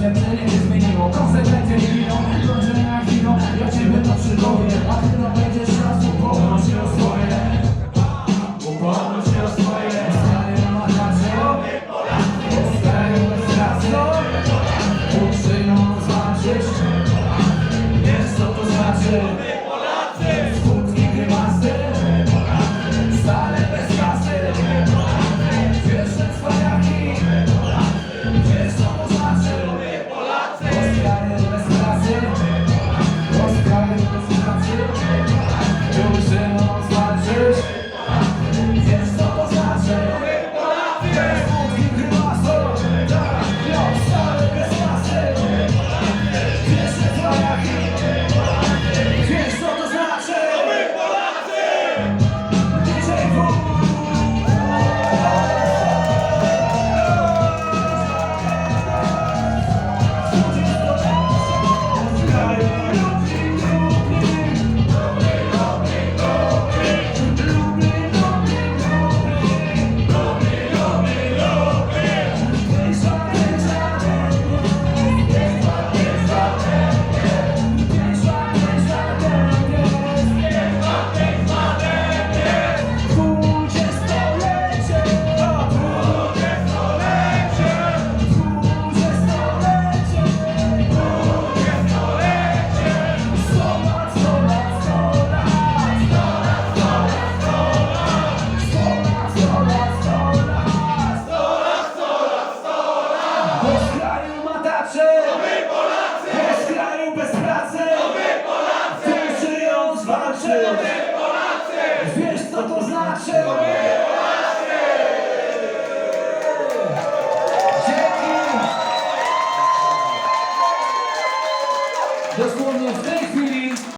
piło, to Wiesz te Wiesz co to znaczy?